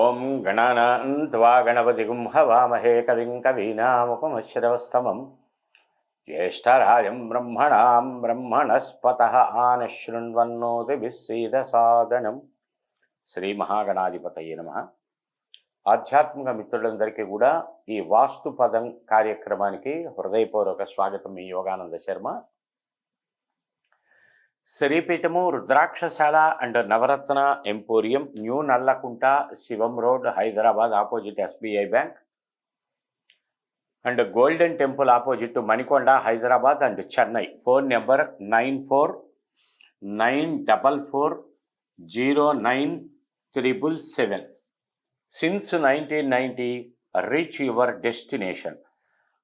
ఓం గణానాన్వా గణపతి గుంహవామహే కవిం కవీనాముపమశ్రవస్తమం. జ్యేష్టరాజం బ్రహ్మణాం బ్రహ్మణస్పత ఆనశృణ్వన్నోతిభిస్సీదసాదనం శ్రీ మహాగణాధిపతయ నమ. ఆధ్యాత్మిక మిత్రులందరికీ కూడా ఈ వాస్తు పదం కార్యక్రమానికి హృదయపూర్వక స్వాగతం మీ Yogananda Sharma. శ్రీపీఠము Rudrakshasala and Navaratna emporium new Nallakunta Shivam road Hyderabad opposite SBI bank. And golden temple opposite Manikonda Hyderabad and Chennai. Phone number nine four nine double four zero nine triple seven. Since nineteen ninety reach your destination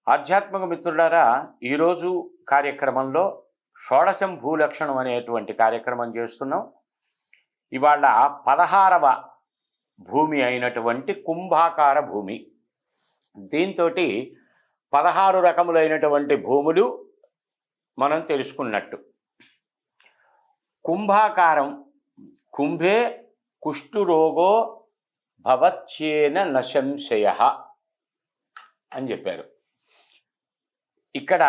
ఆధ్యాత్మిక మిత్రులారా ఈరోజు కార్యక్రమంలో షోడశం భూలక్షణం అనేటువంటి కార్యక్రమం చేస్తున్నాం. ఇవాళ పదహారవ భూమి అయినటువంటి కుంభాకార భూమి. దీంతో పదహారు రకములైనటువంటి భూములు మనం తెలుసుకున్నట్టు. కుంభాకారం కుంభే కుష్ఠురోగో భవత్యేన నశంశయ అని చెప్పారు. ఇక్కడ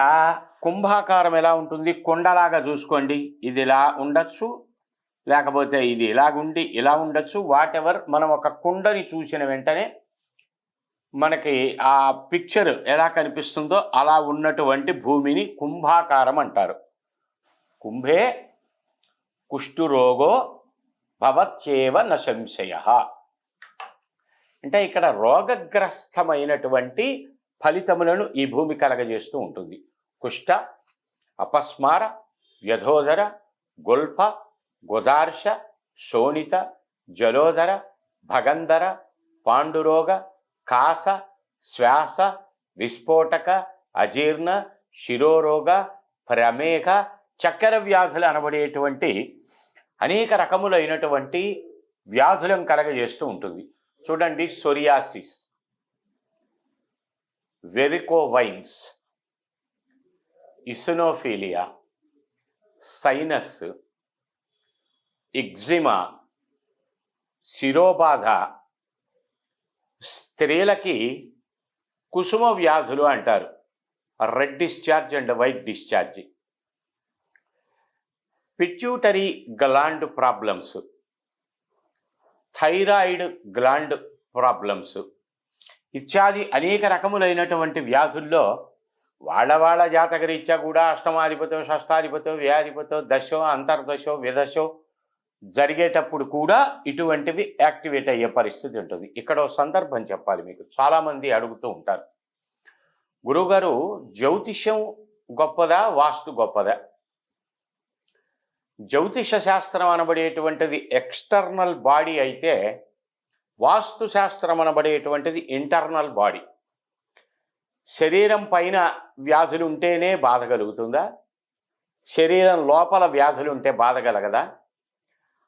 కుంభాకారం ఎలా ఉంటుంది? కొండలాగా చూసుకోండి. ఇది ఇలా ఉండొచ్చు. లేకపోతే ఇది ఇలాగుండి ఇలా ఉండొచ్చు. వాట్ ఎవర్ మనం ఒక కుండని చూసిన వెంటనే మనకి ఆ పిక్చర్ ఎలా కనిపిస్తుందో అలా ఉన్నటువంటి భూమిని కుంభాకారం అంటారు. కుంభే కుష్ఠురోగో భవత్యేవ నశంశయ. అంటే ఇక్కడ రోగగ్రస్తమైనటువంటి ఫలితములను ఈ భూమి కలగజేస్తూ ఉంటుంది. కుష్ట అపస్మార వ్యధోదర గొల్ప గోదార్ష శోణిత జలోదర భగంధర పాండురోగ కాస శ్వాస విస్ఫోటక అజీర్ణ శిరోరోగ ప్రమేక చక్కెర వ్యాధులు అనబడేటువంటి అనేక రకములైనటువంటి వ్యాధులను కలగజేస్తూ ఉంటుంది. చూడండి psoriasis. Varicose veins eosinophilia sinus eczema శిరోబాధ స్త్రీలకి కుసుమ వ్యాధులు అంటారు. Red discharge and white discharge pituitary gland problems thyroid gland problems ఇత్యాది అనేక రకములైనటువంటి వ్యాధుల్లో వాళ్ళ వాళ్ళ జాతకరీత్యా కూడా అష్టమాధిపతో షష్టాధిపతో వ్యాధిపతో దశో అంతర్దశో విదశో జరిగేటప్పుడు కూడా ఇటువంటివి యాక్టివేట్ అయ్యే పరిస్థితి ఉంటుంది. ఇక్కడ సందర్భం చెప్పాలి మీకు. చాలామంది అడుగుతూ ఉంటారు. గురువుగారు జ్యోతిష్యం గొప్పదా వాస్తు గొప్పదా? జ్యోతిష శాస్త్రం అనబడేటువంటిది ఎక్స్టర్నల్ బాడీ అయితే వాస్తుశాస్త్రం అనబడేటువంటిది ఇంటర్నల్ బాడీ శరీరం పైన వ్యాధులు ఉంటేనే బాధ కలుగుతుందా? శరీరం లోపల వ్యాధులు ఉంటే బాధ కలగదా?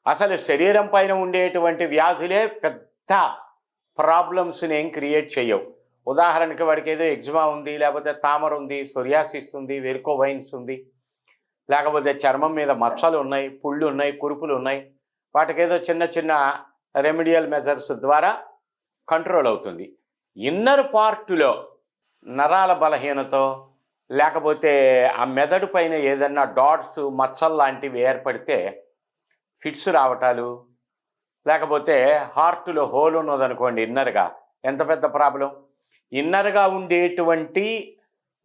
అసలు శరీరం పైన ఉండేటువంటి వ్యాధులే పెద్ద ప్రాబ్లమ్స్ని ఏం క్రియేట్ చేయవు ఉదాహరణకి వాడికి ఏదో ఎగ్జిమా ఉంది లేకపోతే తామర ఉంది సొరియాసిస్ ఉంది వెర్కోవైన్స్ ఉంది లేకపోతే చర్మం మీద మచ్చలు ఉన్నాయి పుళ్ళు ఉన్నాయి కురుపులు ఉన్నాయి వాటికి ఏదో చిన్న చిన్న రెమిడియల్ మెజర్స్ ద్వారా కంట్రోల్ అవుతుంది. ఇన్నర్ పార్టులో నరాల బలహీనతో లేకపోతే ఆ మెదడు పైన ఏదన్నా డాట్స్ మచ్చల్ లాంటివి ఏర్పడితే ఫిట్స్ రావటాలు లేకపోతే హార్ట్లో హోల్ ఉన్నదనుకోండి ఇన్నర్గా. ఎంత పెద్ద ప్రాబ్లం? ఇన్నర్గా ఉండేటువంటి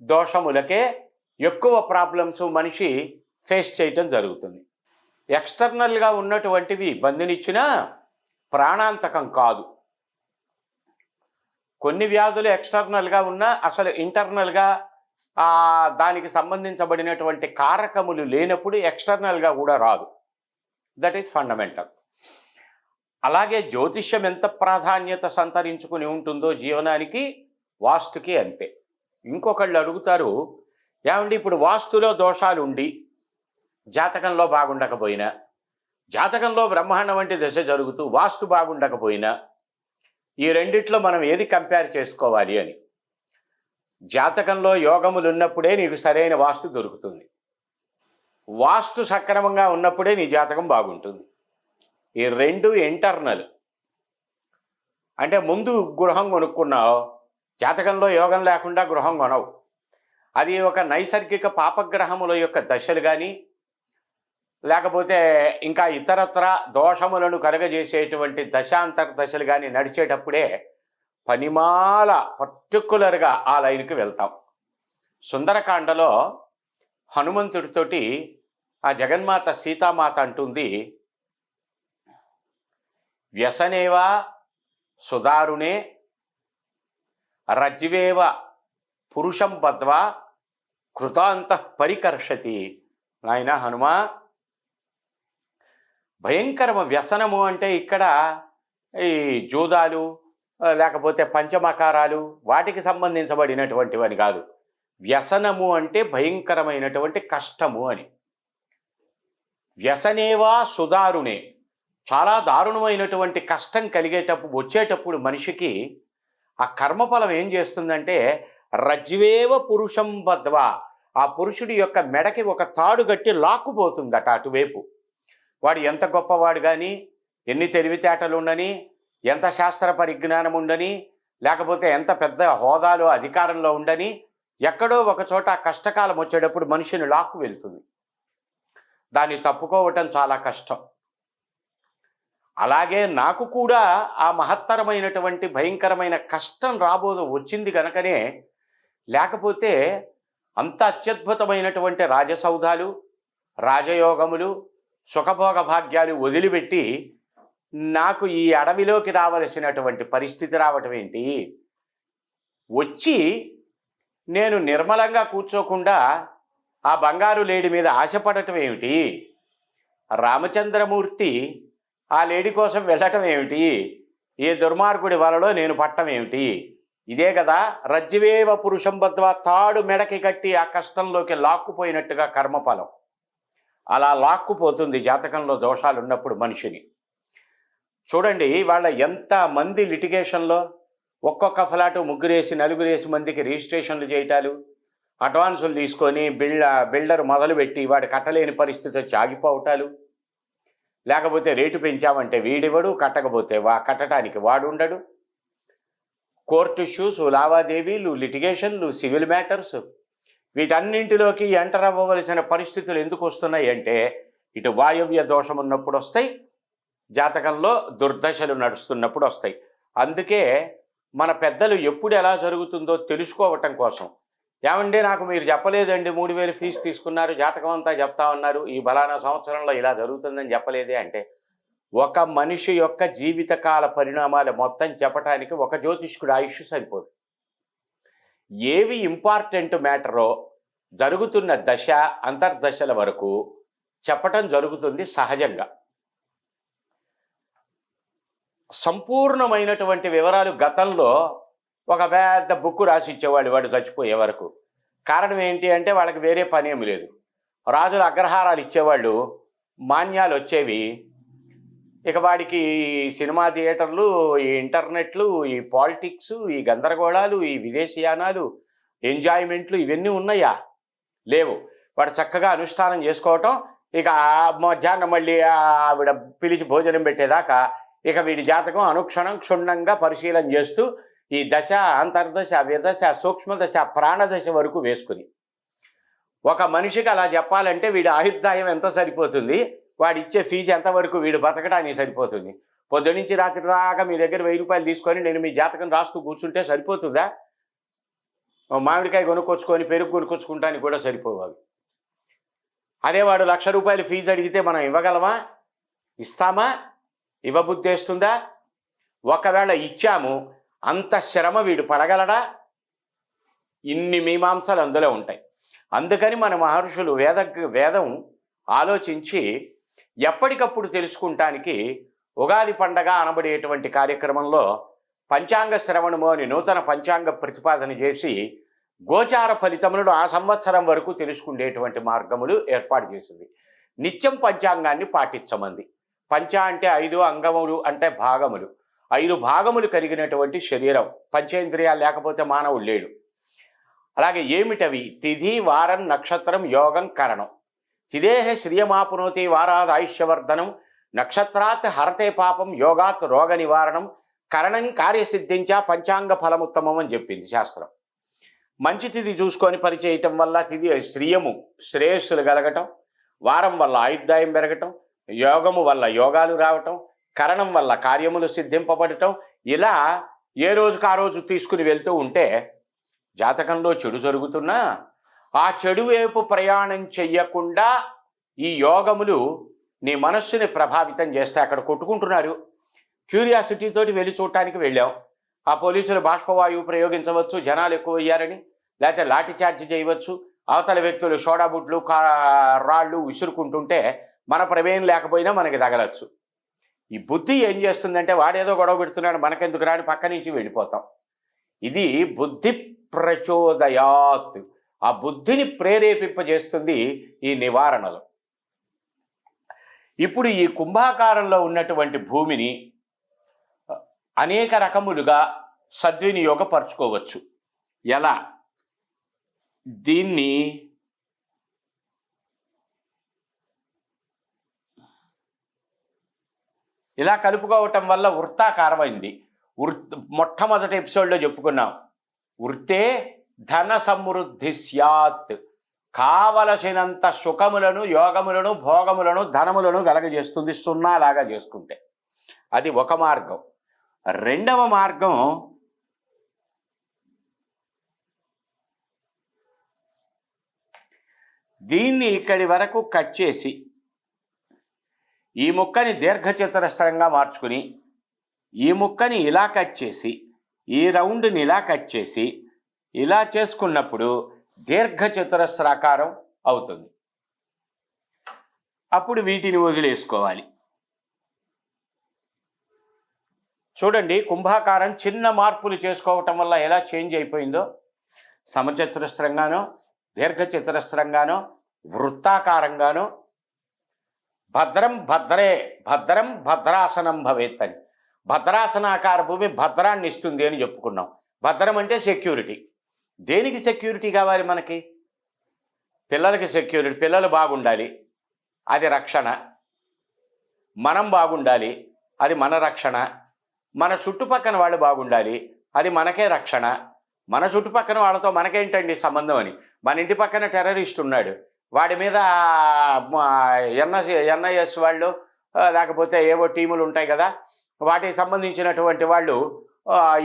దోషములకే ఎక్కువ ప్రాబ్లమ్స్ మనిషి ఫేస్ చేయటం జరుగుతుంది. ఎక్స్టర్నల్గా ఉన్నటువంటివి ఇబ్బందినిచ్చినా ప్రాణాంతకం కాదు. కొన్ని వ్యాధులు ఎక్స్టర్నల్గా ఉన్నా అసలు ఇంటర్నల్గా దానికి సంబంధించబడినటువంటి కారకములు లేనప్పుడు ఎక్స్టర్నల్గా కూడా రాదు. దట్ ఈస్ ఫండమెంటల్ అలాగే జ్యోతిష్యం ఎంత ప్రాధాన్యత సంతరించుకుని ఉంటుందో జీవనానికి వాస్తుకి అంతే. ఇంకొకళ్ళు అడుగుతారు ఏమండి ఇప్పుడు వాస్తులో దోషాలు ఉండి జాతకంలో బాగుండకపోయినా జాతకంలో బ్రహ్మాండం వంటి దశ జరుగుతూ వాస్తు బాగుండకపోయినా ఈ రెండిట్లో మనం ఏది కంపేర్ చేసుకోవాలి అని. జాతకంలో యోగములు ఉన్నప్పుడే నీకు సరైన వాస్తు దొరుకుతుంది. వాస్తు సక్రమంగా ఉన్నప్పుడే నీ జాతకం బాగుంటుంది. ఈ రెండు ఇంటర్నల్. అంటే ముందు గృహం కొనుక్కున్నావు జాతకంలో యోగం లేకుండా గృహం కొనవు. అది ఒక నైసర్గిక పాపగ్రహముల యొక్క దశలు కానీ లేకపోతే ఇంకా ఇతరత్ర దోషములను కలగజేసేటువంటి దశాంతర దశలు కానీ నడిచేటప్పుడే పనిమాల పర్టికులర్గా ఆ లైన్కి వెళ్తాం. సుందరకాండలో హనుమంతుడితోటి ఆ జగన్మాత సీతామాత అంటుంది వ్యసనేవా సుదారుణే రజ్వేవ పురుషం బద్వా కృతాంత పరికర్షతి. నాయన హనుమా భయంకరమ వ్యసనము అంటే ఇక్కడ ఈ జూదాలు లేకపోతే పంచమకారాలు వాటికి సంబంధించబడినటువంటివని కాదు. వ్యసనము అంటే భయంకరమైనటువంటి కష్టము అని. వ్యసనేవా సుదారుణే చాలా దారుణమైనటువంటి కష్టం కలిగేటప్పుడు వచ్చేటప్పుడు మనిషికి ఆ కర్మఫలం ఏం చేస్తుందంటే రజ్వేవ పురుషం బద్వా ఆ పురుషుడి యొక్క మెడకి ఒక తాడు గట్టి లాక్కుపోతుందట అటువైపు. వాడు ఎంత గొప్పవాడు కానీ ఎన్ని తెలివితేటలు ఉండని ఎంత శాస్త్ర పరిజ్ఞానం ఉండని లేకపోతే ఎంత పెద్ద హోదాలో అధికారంలో ఉండని ఎక్కడో ఒక చోట కష్టకాలం వచ్చేటప్పుడు మనిషిని లాక్కు వెళ్తుంది. దాన్ని తప్పుకోవటం చాలా కష్టం. అలాగే నాకు కూడా ఆ మహత్తరమైనటువంటి భయంకరమైన కష్టం రాబోదు వచ్చింది కనుకనే లేకపోతే అంత అత్యద్భుతమైనటువంటి రాజసౌధాలు రాజయోగములు సుఖభోగ భాగ్యాలు వదిలిపెట్టి నాకు ఈ అడవిలోకి రావలసినటువంటి పరిస్థితి రావటం ఏంటి? వచ్చి నేను నిర్మలంగా కూర్చోకుండా ఆ బంగారు లేడి మీద ఆశపడటం ఏమిటి? రామచంద్రమూర్తి ఆ లేడి కోసం వెళ్ళటం ఏమిటి? ఏ దుర్మార్గుడి వలలో నేను పట్టం ఏమిటి? ఇదే కదా రజ్జివేవ పురుషం బద్వా తాడు మెడకి కట్టి ఆ కష్టంలోకి లాక్కుపోయినట్టుగా కర్మఫలం. అలా లాక్కుపోతుంది జాతకంలో దోషాలు ఉన్నప్పుడు మనిషిని. చూడండి వాళ్ళ ఎంత మంది లిటిగేషన్లో ఒక్కొక్క ఫ్లాటు ముగ్గురేసి నలుగురేసి మందికి రిజిస్ట్రేషన్లు చేయటాలు అడ్వాన్సులు తీసుకొని బిల్డ బిల్డర్ మొదలుపెట్టి వాడు కట్టలేని పరిస్థితి వచ్చి ఆగిపోవటాలు లేకపోతే రేటు పెంచామంటే వీడివ్వడు కట్టకపోతే వా కట్టడానికి వాడు ఉండడు. కోర్టు ఇష్యూస్ లావాదేవీలు లిటిగేషన్లు సివిల్ మ్యాటర్స్ వీటన్నింటిలోకి ఎంటర్ అవ్వవలసిన పరిస్థితులు ఎందుకు వస్తున్నాయి అంటే ఇటు వాయువ్య దోషం ఉన్నప్పుడు వస్తాయి జాతకంలో దుర్దశలు నడుస్తున్నప్పుడు వస్తాయి. అందుకే మన పెద్దలు ఎప్పుడు ఎలా జరుగుతుందో తెలుసుకోవటం కోసం. ఏమండి నాకు మీరు చెప్పలేదండి మూడు వేలు ఫీజు తీసుకున్నారు జాతకం అంతా చెప్తా ఉన్నారు ఈ బలానా సంవత్సరంలో ఇలా జరుగుతుందని చెప్పలేదే అంటే ఒక మనిషి యొక్క జీవితకాల పరిణామాలు మొత్తం చెప్పటానికి ఒక జ్యోతిష్కుడు ఆయుష్ సరిపోదు. ఏవి ఇంపార్టెంట్ మ్యాటరో జరుగుతున్న దశ అంతర్దశల వరకు చెప్పటం జరుగుతుంది సహజంగా. సంపూర్ణమైనటువంటి వివరాలు గతంలో ఒక పెద్ద బుక్ రాసి ఇచ్చేవాడు వాడు చచ్చిపోయే వరకు. కారణం ఏంటి అంటే వాళ్ళకి వేరే పని ఏమి లేదు. రాజుల అగ్రహారాలు ఇచ్చేవాళ్ళు మాన్యాలు వచ్చేవి ఇక వాడికి ఈ సినిమా థియేటర్లు ఈ ఇంటర్నెట్లు ఈ పాలిటిక్స్ ఈ గందరగోళాలు ఈ విదేశీయానాలు ఎంజాయ్మెంట్లు ఇవన్నీ ఉన్నాయా? లేవు. వాడు చక్కగా అనుష్ఠానం చేసుకోవటం ఇక ఆ మధ్యాహ్నం మళ్ళీ ఆవిడ పిలిచి భోజనం పెట్టేదాకా ఇక వీడి జాతకం అనుక్షణం క్షుణ్ణంగా పరిశీలన చేస్తూ ఈ దశ అంతర్దశ విదశ సూక్ష్మదశ ప్రాణదశ వరకు వేసుకుని. ఒక మనిషికి అలా చెప్పాలంటే వీడి ఆయుర్దాయం ఎంత సరిపోతుంది? వాడు ఇచ్చే ఫీజు ఎంతవరకు వీడు బతకడానికి సరిపోతుంది? పొద్దునుంచి రాత్రి దాకా మీ దగ్గర వెయ్యి రూపాయలు తీసుకొని నేను మీ జాతకం రాస్తూ కూర్చుంటే సరిపోతుందా? మామిడికాయ కొనుక్కొచ్చుకొని పెరుగు కొనుక్కొచ్చుకుంటానికి కూడా సరిపోవాలి. అదే వాడు లక్ష రూపాయలు ఫీజు అడిగితే మనం ఇవ్వగలమా? ఇస్తామా? ఇవ్వబుద్ధేస్తుందా? ఒకవేళ ఇచ్చాము అంత శ్రమ వీడు పడగలడా? ఇన్ని మీమాంసలు అందులో ఉంటాయి. అందుకని మన మహర్షులు వేద వేదం ఆలోచించి ఎప్పటికప్పుడు తెలుసుకుంటానికి ఉగాది పండగ అనబడేటువంటి కార్యక్రమంలో పంచాంగ శ్రవణము అని నూతన పంచాంగ ప్రతిపాదన చేసి గోచార ఫలితములను ఆ సంవత్సరం వరకు తెలుసుకునేటువంటి మార్గములు ఏర్పాటు చేసింది. నిత్యం పంచాంగాన్ని పాటించమంది. పంచ అంటే ఐదు అంగములు అంటే భాగములు. ఐదు భాగములు కలిగినటువంటి శరీరం. పంచేంద్రియాలు లేకపోతే మానవుడు లేడు. అలాగే ఏమిటవి? తిథి వారం నక్షత్రం యోగం కరణం. తిదేహ శ్రియమాపునోతి వారాద్ ఆయుష్యవర్ధనం నక్షత్రాత్ హరతే పాపం యోగాత్ రోగ నివారణం కరణం కార్యసిద్ధించా పంచాంగ ఫలముత్తమం అని చెప్పింది శాస్త్రం. మంచి తిథి చూసుకొని పరిచేయటం వల్ల తిథి శ్రియము శ్రేయస్సులు కలగటం వారం వల్ల ఆయుర్దాయం పెరగటం యోగము వల్ల యోగాలు రావటం కరణం వల్ల కార్యములు సిద్ధింపబడటం ఇలా ఏ రోజుకు ఆ రోజు తీసుకుని వెళ్తూ ఉంటే జాతకంలో చెడు జరుగుతున్నా ఆ చెడు వైపు ప్రయాణం చెయ్యకుండా ఈ యోగములు నీ మనస్సుని ప్రభావితం చేస్తే అక్కడ కొట్టుకుంటున్నారు. క్యూరియాసిటీతో వెళ్ళి చూడటానికి వెళ్ళాం. ఆ పోలీసులు బాష్పవాయువు ప్రయోగించవచ్చు జనాలు ఎక్కువ అయ్యారని లేకపోతే లాఠీ చార్జ్ చేయవచ్చు. అవతల వ్యక్తులు సోడా బుట్లు కా రాళ్ళు విసురుకుంటుంటే మన ప్రమేయం లేకపోయినా మనకి తగలచ్చు. ఈ బుద్ధి ఏం చేస్తుందంటే వాడేదో గొడవ పెడుతున్నాడు మనకెందుకు రాని పక్క నుంచి వెళ్ళిపోతాం. ఇది బుద్ధి ప్రచోదయాత్. ఆ బుద్ధిని ప్రేరేపింపజేస్తుంది ఈ నివారణలు. ఇప్పుడు ఈ కుంభాకారంలో ఉన్నటువంటి భూమిని అనేక రకములుగా సద్వినియోగపరచుకోవచ్చు. ఎలా? దీన్ని ఇలా కలుపుకోవటం వల్ల వృత్తాకారమైంది. వృత్ మొట్టమొదటి ఎపిసోడ్లో చెప్పుకున్నాం. వృత్తే ధన సమృద్ధి స్యాత్. కావలసినంత సుఖములను యోగములను భోగములను ధనములను కలగజేస్తుంది సున్నాలాగా చేసుకుంటే. అది ఒక మార్గం. రెండవ మార్గం దీన్ని ఇక్కడి వరకు కట్ చేసి ఈ ముక్కని దీర్ఘచతురస్రంగా మార్చుకుని ఈ ముక్కని ఇలా కట్ చేసి ఈ రౌండ్ని ఇలా కట్ చేసి ఇలా చేసుకున్నప్పుడు దీర్ఘచతురస్రాకారం అవుతుంది. అప్పుడు వీటిని వదిలేసుకోవాలి. చూడండి కుంభాకారం చిన్న మార్పులు చేసుకోవటం వల్ల ఎలా చేంజ్ అయిపోయిందో. సమచతురస్రంగానో దీర్ఘచతురస్రంగానో వృత్తాకారంగానో భద్రం భద్రే భద్రం భద్రాసనం భవేత్ అని. భద్రాసనాకార భూమి భద్రాన్ని ఇస్తుంది అని చెప్పుకున్నాం. భద్రం అంటే సెక్యూరిటీ. దేనికి సెక్యూరిటీ కావాలి మనకి? పిల్లలకి సెక్యూరిటీ పిల్లలు బాగుండాలి అది రక్షణ. మనం బాగుండాలి అది మన రక్షణ. మన చుట్టుపక్కన వాళ్ళు బాగుండాలి అది మనకే రక్షణ. మన చుట్టుపక్కన వాళ్ళతో మనకేంటండి సంబంధం అని? మన ఇంటి పక్కన టెర్రరిస్ట్ ఉన్నాడు. వాడి మీద ఎన్ఎస్ ఎన్ఐఎస్ వాళ్ళు లేకపోతే ఏవో టీములు ఉంటాయి కదా వాటికి సంబంధించినటువంటి వాళ్ళు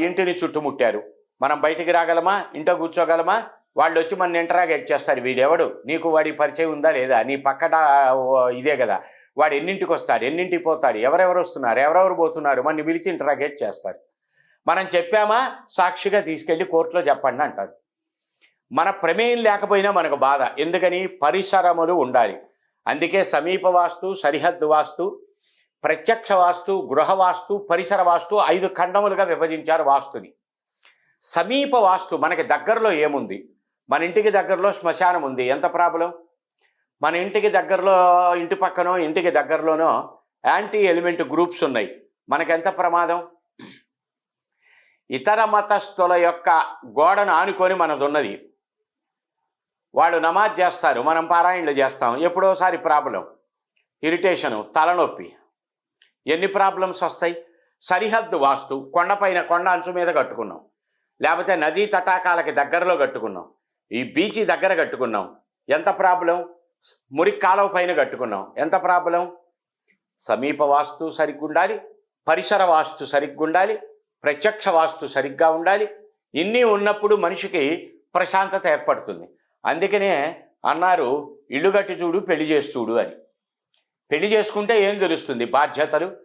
ఇంటిని చుట్టుముట్టారు. మనం బయటికి రాగలమా? ఇంట్లో కూర్చోగలమా? వాళ్ళు వచ్చి మన ఇంటరాగేట్ చేస్తారు. వీడెవడు? నీకు వాడి పరిచయం ఉందా లేదా? నీ పక్కన ఓ, ఇదే కదా. వాడు ఎన్నింటికి వస్తాడు? ఎన్నింటికి పోతాడు? ఎవరెవరు వస్తున్నారు? ఎవరెవరు పోతున్నారు? మన పిలిచి ఇంటరాగేట్ చేస్తారు. మనం చెప్పామా? సాక్షిగా తీసుకెళ్ళి కోర్టులో చెప్పండి అంటారు. మన ప్రమేయం లేకపోయినా మనకు బాధ. ఎందుకని? పరిసరములు ఉండాలి. అందుకే సమీప వాస్తు సరిహద్దు వాస్తు ప్రత్యక్ష వాస్తు గృహ వాస్తు పరిసర వాస్తు ఐదు ఖండములుగా విభజించారు వాస్తుని. సమీప వాస్తు మనకి దగ్గరలో ఏముంది? మన ఇంటికి దగ్గరలో శ్మశానం ఉంది. ఎంత ప్రాబ్లం? మన ఇంటికి దగ్గరలో ఇంటి పక్కనో ఇంటికి దగ్గరలోనో యాంటీ ఎలిమెంట్ గ్రూప్స్ ఉన్నాయి. మనకెంత ప్రమాదం? ఇతర మతస్థుల యొక్క గోడను ఆనుకొని మనది ఉన్నది వాళ్ళు నమాజ్ చేస్తారు. మనం పారాయణలు చేస్తాం. ఎప్పుడోసారి ప్రాబ్లం. ఇరిటేషను తలనొప్పి. ఎన్ని ప్రాబ్లమ్స్ వస్తాయి? సరిహద్దు వాస్తు కొండపైన కొండ అంచు మీద కట్టుకున్నాం. లేకపోతే నదీ తటాకాలకి దగ్గరలో కట్టుకున్నాం. ఈ బీచ్ దగ్గర కట్టుకున్నాం. ఎంత ప్రాబ్లం? మురికి కాలువ పైన కట్టుకున్నాం. ఎంత ప్రాబ్లం? సమీప వాస్తు సరిగ్గా ఉండాలి పరిసర వాస్తు సరిగ్గా ఉండాలి ప్రత్యక్ష వాస్తు సరిగ్గా ఉండాలి. ఇన్ని ఉన్నప్పుడు మనిషికి ప్రశాంతత ఏర్పడుతుంది. అందుకనే అన్నారు ఇల్లు కట్టి చూడు పెళ్ళి చేసి చూడు అని. పెళ్ళి చేసుకుంటే ఏం తెలుస్తుంది? బాధ్యతలు?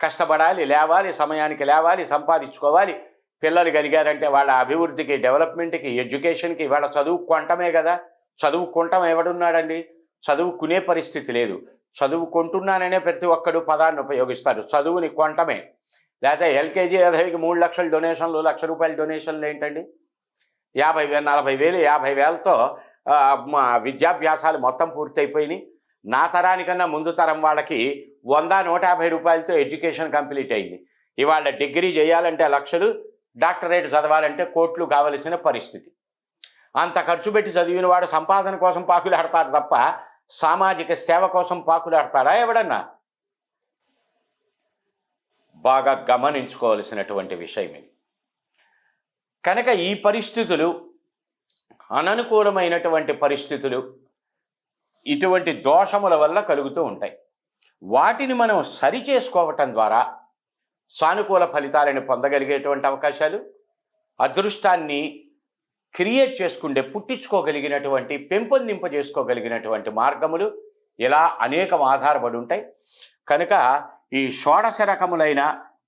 కష్టపడాలి లేవాలి సమయానికి లేవాలి సంపాదించుకోవాలి పిల్లలు కలిగారంటే వాళ్ళ అభివృద్ధికి డెవలప్మెంట్కి ఎడ్యుకేషన్కి వాళ్ళ చదువుకుంటమే కదా. చదువుకుంటాం ఎవడున్నాడండి? చదువుకునే పరిస్థితి లేదు. చదువుకుంటున్నాననే ప్రతి ఒక్కడు పదాన్ని ఉపయోగిస్తాడు చదువుని కొంటమే లేకపోతే ఎల్కేజీ యాదవికి మూడు లక్షల డొనేషన్లు లక్ష రూపాయల డొనేషన్లు ఏంటండి? యాభై వేలు నలభై వేలు యాభై వేలతో మా విద్యాభ్యాసాలు మొత్తం పూర్తయిపోయినాయి. నా తరానికన్నా ముందు తరం వాళ్ళకి వంద నూట యాభై రూపాయలతో ఎడ్యుకేషన్ కంప్లీట్ అయింది. ఇవాళ డిగ్రీ చేయాలంటే లక్షలు డాక్టరేట్ చదవాలంటే కోట్లు కావలసిన పరిస్థితి. అంత ఖర్చు పెట్టి చదివిన వాడు సంపాదన కోసం పాకులాడతాడు తప్ప సామాజిక సేవ కోసం పాకులాడతాడా ఎవడన్నా? బాగా గమనించుకోవలసినటువంటి విషయం ఇది. కనుక ఈ పరిస్థితులు అననుకూలమైనటువంటి పరిస్థితులు ఇటువంటి దోషముల వల్ల కలుగుతూ ఉంటాయి. వాటిని మనం సరి చేసుకోవటం ద్వారా సానుకూల ఫలితాలను పొందగలిగేటువంటి అవకాశాలు అదృష్టాన్ని క్రియేట్ చేసుకుంటే పుట్టించుకోగలిగినటువంటి పెంపొందింపజేసుకోగలిగినటువంటి మార్గములు ఇలా అనేకం ఆధారపడి ఉంటాయి. కనుక ఈ షోడశ రకములైన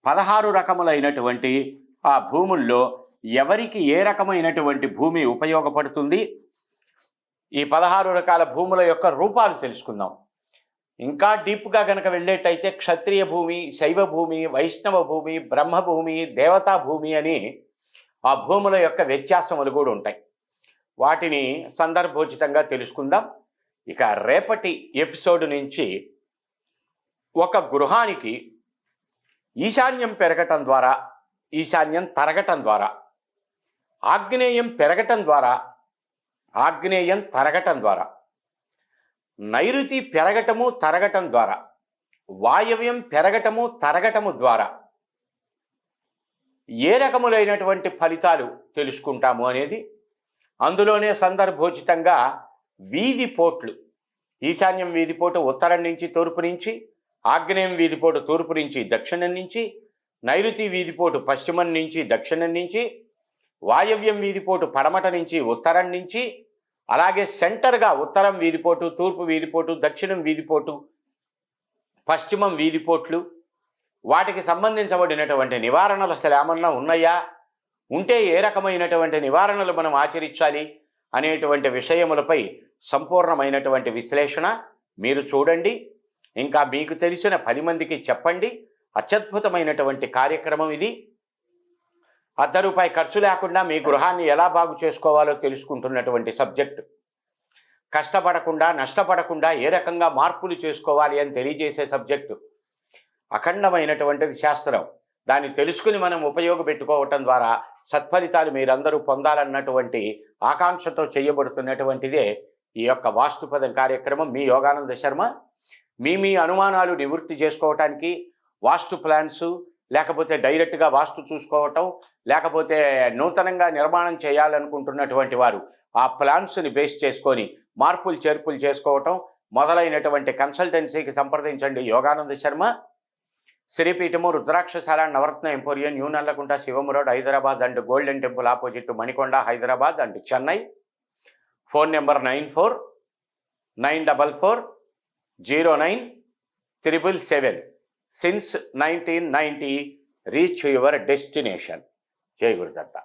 పదహారు రకములైనటువంటి ఆ భూముల్లో ఎవరికి ఏ రకమైనటువంటి భూమి ఉపయోగపడుతుంది? ఈ పదహారు రకాల భూముల యొక్క రూపాలు తెలుసుకుందాం. ఇంకా డీప్గా గనక వెళ్ళేటైతే క్షత్రియ భూమి శైవ భూమి వైష్ణవ భూమి బ్రహ్మభూమి దేవతా భూమి అని ఆ భూముల యొక్క వ్యత్యాసములు కూడా ఉంటాయి. వాటిని సందర్భోచితంగా తెలుసుకుందాం. ఇక రేపటి ఎపిసోడ్ నుంచి ఒక గృహానికి ఈశాన్యం పెరగటం ద్వారా ఈశాన్యం తరగటం ద్వారా ఆగ్నేయం పెరగటం ద్వారా ఆగ్నేయం తరగటం ద్వారా నైరుతి పెరగటము తరగటం ద్వారా వాయవ్యం పెరగటము తరగటము ద్వారా ఏ రకములైనటువంటి ఫలితాలు తెలుసుకుంటాము అనేది అందులోనే సందర్భోచితంగా వీధి పోట్లు ఈశాన్యం వీధిపోటు ఉత్తరం నుంచి తూర్పు నుంచి ఆగ్నేయం వీధిపోటు తూర్పు నుంచి దక్షిణం నుంచి నైరుతి వీధిపోటు పశ్చిమం నుంచి దక్షిణం నుంచి వాయవ్యం వీధిపోటు పడమట నుంచి ఉత్తరం నుంచి అలాగే సెంటర్గా ఉత్తరం వీధిపోటు తూర్పు వీధిపోటు దక్షిణం వీధిపోటు పశ్చిమం వీధిపోట్లు వాటికి సంబంధించబడినటువంటి నివారణలు అసలు ఏమన్నా ఉన్నాయా? ఉంటే ఏ రకమైనటువంటి నివారణలు మనం ఆచరించాలి అనేటువంటి విషయములపై సంపూర్ణమైనటువంటి విశ్లేషణ మీరు చూడండి. ఇంకా మీకు తెలిసిన పది మందికి చెప్పండి. అత్యద్భుతమైనటువంటి కార్యక్రమం ఇది. అర్ధ రూపాయి ఖర్చు లేకుండా మీ గృహాన్ని ఎలా బాగు చేసుకోవాలో తెలుసుకుంటున్నటువంటి సబ్జెక్టు. కష్టపడకుండా నష్టపడకుండా ఏ రకంగా మార్పులు చేసుకోవాలి అని తెలియజేసే సబ్జెక్టు. అఖండమైనటువంటిది శాస్త్రం. దాన్ని తెలుసుకుని మనం ఉపయోగపెట్టుకోవటం ద్వారా సత్ఫలితాలు మీరందరూ పొందాలన్నటువంటి ఆకాంక్షతో చేయబడుతున్నటువంటిదే ఈ యొక్క వాస్తుపదం కార్యక్రమం. మీ యోగానంద శర్మ మీ మీ అనుమానాలు నివృత్తి చేసుకోవటానికి వాస్తు ప్లాన్స్ లేకపోతే డైరెక్ట్గా వాస్తు చూసుకోవటం లేకపోతే నూతనంగా నిర్మాణం చేయాలనుకుంటున్నటువంటి వారు ఆ ప్లాన్స్ని బేస్ చేసుకొని మార్పులు చేర్పులు చేసుకోవటం మొదలైనటువంటి కన్సల్టెన్సీకి సంప్రదించండి. Yogananda Sharma శ్రీపీఠము Rudrakshasala Navaratna emporium new Nallakunta Shivam road Hyderabad and golden temple opposite Manikonda Hyderabad and Chennai. Phone number nine four nine double four zero nine triple seven. Since nineteen ninety reach your destination జై గురుదత్త